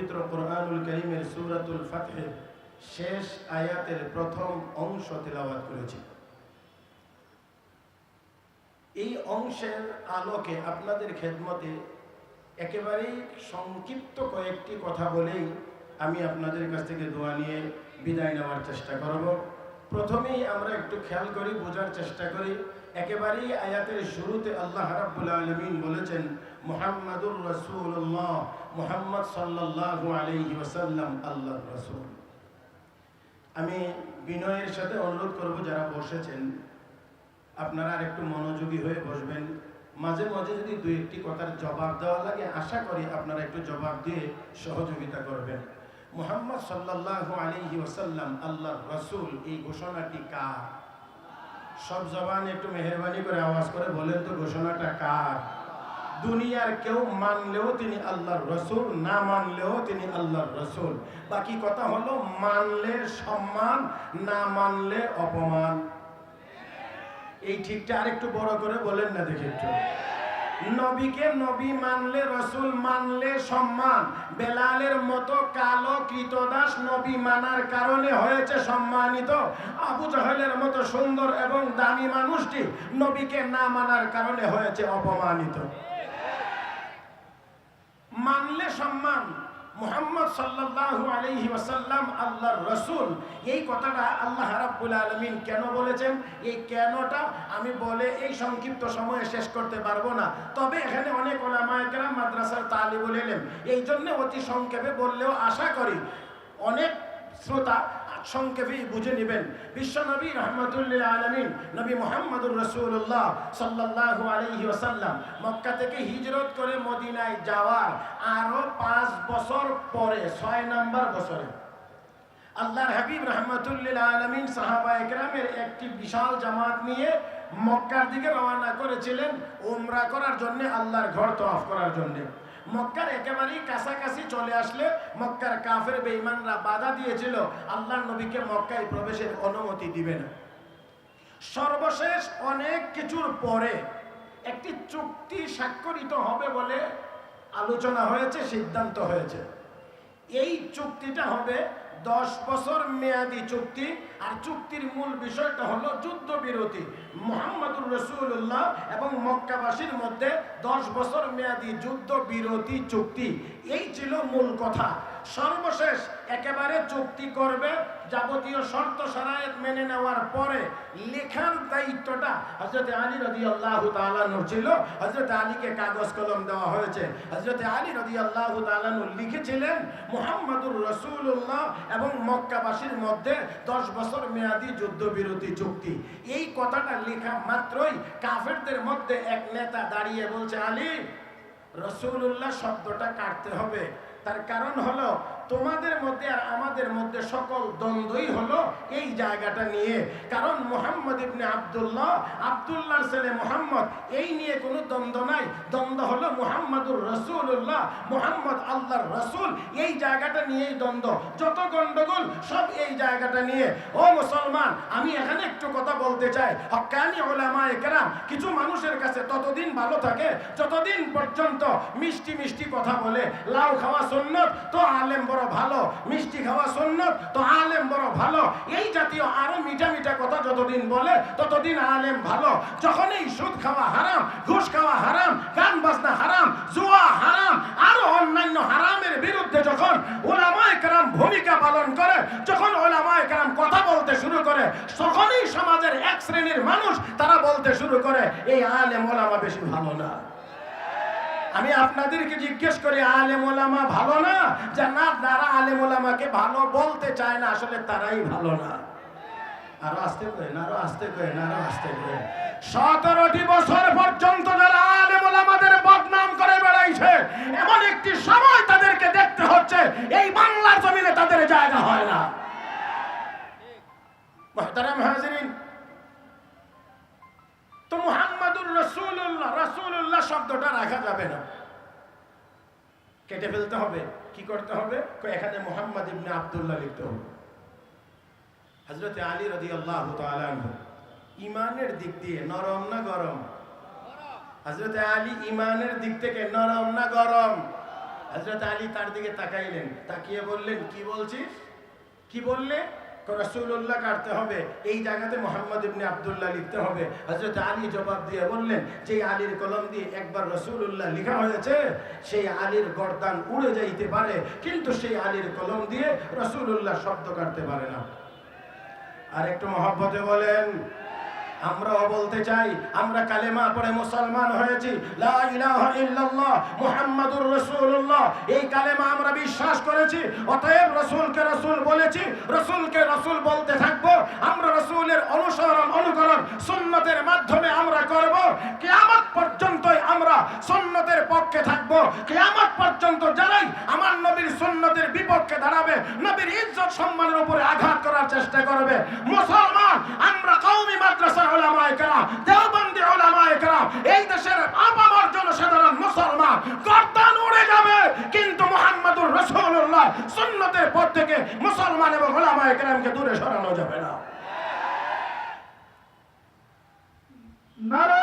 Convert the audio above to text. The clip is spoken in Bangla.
পবিত্র কোরআনুল করিমের সুরাতুল ফাতহে শেষ আয়াতের প্রথম অংশ তেলাওয়াত করেছি। এই অংশের আলোকে আপনাদের খেদমতে একেবারেই সংক্ষিপ্ত কয়েকটি কথা বলেই আমি আপনাদের কাছ থেকে দোয়া নিয়ে বিদায় নেওয়ার চেষ্টা করব। প্রথমেই আমরা একটু খেয়াল করি, বোঝার চেষ্টা করি একেবারেই আয়াতের শুরুতে আল্লাহ রাব্বুল আলমিন বলেছেন, মুহাম্মাদুর রসুল্লাহ মুহাম্মদ সাল্লাল্লাহু আলাইহি ওয়াসাল্লাম, আল্লাহর রসুল। আমি বিনয়ের সাথে অনুরোধ করব, যারা বসেছেন, আপনারা আর একটু মনোযোগী হয়ে বসবেন। মাঝে মাঝে যদি দুই একটি কথার জবাব দেওয়া লাগে, আশা করি আপনারা একটু জবাব দিয়ে সহযোগিতা করবেন। মুহাম্মদ সাল্লাল্লাহু আলাইহি ওয়াসাল্লাম, আল্লাহর রসুল, এই ঘোষণাটি কার? সব জবান একটু মেহরবানি করে আওয়াজ করে বলেন তো ঘোষণাটা কার? দুনিয়ার কেউ মানলেও তিনি আল্লাহর রসুল, না মানলেও তিনি আল্লাহর রসুল। বাকি কথা হলো মানলে সম্মান, না মানলে অপমান। এই ঠিকটা আরেকটু বড় করে বলেন না দেখি একটু। নবীকে নবী মানলে, রসুল মানলে সম্মান। বেলালের মতো কালো কৃতদাস নবী মানার কারণে হয়েছে সম্মানিত। আবু জাহেলের মতো সুন্দর এবং দামি মানুষটি নবীকে না মানার কারণে হয়েছে অপমানিত। মানলে সম্মান মুহাম্মদ সাল্লাল্লাহু আলাইহি ওয়াসাল্লাম আল্লাহর রসুল। এই কথাটা আল্লাহ রাব্বুল আলমিন কেন বলেছেন? এই কেনটা আমি বলে এই সংক্ষিপ্ত সময়ে শেষ করতে পারব না। তবে এখানে অনেক ওলামায়ে কেরাম মাদ্রাসার তালিবুল এলেন এই জন্য অতি সংক্ষেপে বললেও আশা করি অনেক শ্রোতা সংক্ষেপেই বুঝে নেবেন। বিশ্বনবী রহমতুল্লিল আলমিন, নবী মোহাম্মদুর রসুল্লাহ সাল্লাল্লাহু আলাইহি ওয়াসাল্লাম মক্কা থেকে হিজরত করে মদিনায় যাওয়ার আরও পাঁচ বছর পরে, ছয় নম্বর বছরে আল্লাহর হাবিব রহমতুল্লিল আলমিন সাহাবা একরামের একটি বিশাল জামাত নিয়ে মক্কার দিকে রওনা করেছিলেন উমরা করার জন্য, আল্লাহর ঘর তফ করার জন্যে। মক্কার একেবারেই কাছাকাছি চলে আসলে মক্কার কাফের বেঈমানরা বাধা দিয়েছিল আল্লাহ নবীকে মক্কায় প্রবেশের অনুমতি দিবে না। সর্বশেষ অনেক কিছুর পরে একটি চুক্তি স্বাক্ষরিত হবে বলে আলোচনা হয়েছে, সিদ্ধান্ত হয়েছে। এই চুক্তিটা হবে দশ বছর মেয়াদি চুক্তি, আর চুক্তির মূল বিষয়টা হলো যুদ্ধবিরতি। মোহাম্মদুর রসুল্লাহ এবং মক্কাবাসীর মধ্যে দশ বছর মেয়াদি যুদ্ধ বিরতি চুক্তি। এই ছিল মূল কথা। সর্বশেষ একেবারে চুক্তি করবে যাবতীয় শর্ত সারায়ত মেনে নেওয়ার পরে লেখার দায়িত্বটা হজরত আলী রদি আল্লাহ তালানুর ছিল। হজরত আলীকে কাগজ কলম দেওয়া হয়েছে। হজরত আলী রদি আল্লাহ তালানুর লিখেছিলেন, মোহাম্মদুর রসুল্লাহ এবং মক্কাবাসীর মধ্যে দশ বছর মেয়াদি যুদ্ধবিরতি চুক্তি। এই কথাটা লেখা মাত্রই কাফেরদের মধ্যে এক নেতা দাঁড়িয়ে বলছে, আলী রসুল্লাহ শব্দটা কাটতে হবে। তার কারণ হলো তোমাদের মধ্যে আর আমাদের মধ্যে সকল দ্বন্দ্বই হলো এই জায়গাটা নিয়ে। কারণ মোহাম্মদ ইবনে আবদুল্লাহ, আবদুল্লাহর ছেলে মোহাম্মদ, এই নিয়ে কোনো দ্বন্দ্ব নাই। দ্বন্দ্ব হলো মোহাম্মদুর রসুল্লাহ মোহাম্মদ আল্লাহর রসুল, এই জায়গাটা নিয়েই দ্বন্দ্ব। যত গন্ডগোল, সব এই জায়গাটা নিয়ে। ও মুসলমান, আমি এখানে একটু কথা বলতে চাই। হকানি ওলামা একরাম কিছু মানুষের কাছে ততদিন ভালো থাকে, যতদিন পর্যন্ত মিষ্টি মিষ্টি কথা বলে, লাউ খাওয়া সুন্নত, তো আলেম বড় ভালো, মিষ্টি খাওয়া সুন্নত, তো আলেম বড় ভালো। এই জাতীয় আরও মিঠা মিঠা কথা যতদিন বলে, ততদিন আলেম ভালো। যখন এই সুদ খাওয়া হারাম, ঘুষ খাওয়া হারাম, গান বাজনা হারাম, জুয়া হারাম, আরও অন্যান্য হারামের বিরুদ্ধে যখন ওলামায় কারাম ভূমিকা পালন করে, যখন ওলামায় কারাম কথা বলতে শুরু করে, তখনই সমাজের এক শ্রেণির মানুষ তারা বলতে শুরু করে, এই আলেম ওলামা বেশি ভালো না। আমি আপনাদেরকে জিজ্ঞেস করি, আলেম ওলামা ভালো না? যে না তারা আলেম ওলামাকে ভালো বলতে চায় না, আসলে তারাই ভালো না। আরও আসতে করেন আরও আসতে করেন আরও আসতে করেন সতেরোটি বছর পর্যন্ত যারা আলেম ওলামাদের বদনাম করে বেড়াইছে, এমন একটি সময় তাদেরকে দেখতে হচ্ছে, এই বাংলার জমিনে তাদের জায়গা হয় না। রসুল্লাহ রসুল্লাহ শব্দটা রাখা যাবে না। কেটে ফেলতে হবে। কি করতে হবে? এখানে মোহাম্মদ ইবনে আব্দুল্লাহ লিখতে হবে। হজরত আলী রদি আল্লাহ ইমানের দিক দিয়ে নরম না গরম? হজরত আলী ইমানের দিক থেকে নরম না গরম? হজরত আলী তার দিকে তাকাইলেন, তাকিয়ে বললেন, কি বলছিস? কি বললে? রসুল্লাহ কাটতে হবে। এই জায়গাতে মোহাম্মদ ইবনে আবদুল্লাহ লিখতে হবে। হজরত আলী জবাব দিয়ে বললেন যে আলীর কলম দিয়ে একবার রসুল্লাহ লেখা হয়েছে, সেই আলীর গরদান উড়ে যাইতে পারে, কিন্তু সেই আলীর কলম দিয়ে রসুল্লাহ শব্দ কাটতে পারে না। আর একটু মহব্বতে বলেন আমরাও বলতে চাই, আমরা কালেমা পড়ে মুসলমান হয়েছি। এই কালেমা আমরা বিশ্বাস করেছি, অতএব রাসূলকে রাসূল বলেছি, রাসূলকে রাসূল বলতে থাকব, আমরা রাসূলের অনুসরণ, অনুকরণ সুন্নতের মাধ্যমে আমরা করব। কিয়ামত পর্যন্তই আমরা সুন্নতের পক্ষে থাকব। কিয়ামত পর্যন্ত যারাই আমার নবীর সুন্নতের বিপক্ষে দাঁড়াবে, নবীর ইজ্জত সম্মানের উপরে আঘাত করার চেষ্টা করবে। মুসলমান কওমি মাদ্রাসার উলামায়ে কেরাম, দেওবন্দি উলামায়ে কেরাম, এই দেশের আপামর জনসাধারণ মুসলমান গর্দান উড়ে যাবে। কিন্তু মুহাম্মদুর রাসূলুল্লাহ সুন্নতের পথ থেকে মুসলমান এবং উলামায়ে কেরামকে দূরে সরানো যাবে না। নারায়